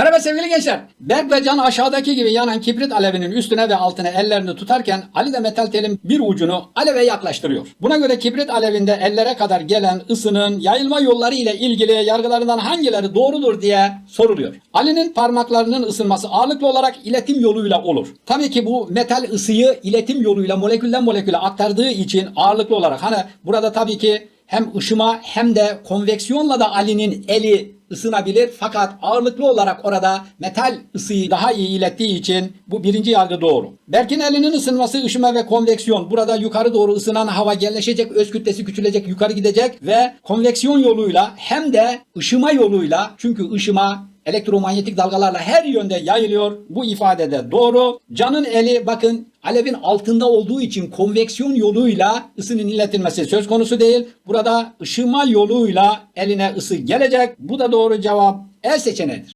Merhaba sevgili gençler. Berk ve Can aşağıdaki gibi yanan kibrit alevinin üstüne ve altına ellerini tutarken Ali de metal telin bir ucunu aleve yaklaştırıyor. Buna göre kibrit alevinde ellere kadar gelen ısının yayılma yolları ile ilgili yargılarından hangileri doğrudur diye soruluyor. Ali'nin parmaklarının ısınması ağırlıklı olarak iletim yoluyla olur. Tabii ki bu metal ısıyı iletim yoluyla molekülden moleküle aktardığı için ağırlıklı olarak hani burada tabii ki hem ışıma hem de konveksiyonla da Ali'nin eli ısınabilir fakat ağırlıklı olarak orada metal ısıyı daha iyi ilettiği için bu birinci yargı doğru. Berk'in elinin ısınması ışıma ve konveksiyon. Burada yukarı doğru ısınan hava genleşecek, öz kütlesi küçülecek, yukarı gidecek ve konveksiyon yoluyla hem de ışıma yoluyla çünkü ışıma elektromanyetik dalgalarla her yönde yayılıyor. Bu ifade de doğru. Can'ın eli bakın alevin altında olduğu için konveksiyon yoluyla ısının iletilmesi söz konusu değil. Burada ışıma yoluyla eline ısı gelecek. Bu da doğru cevap. E seçeneğidir.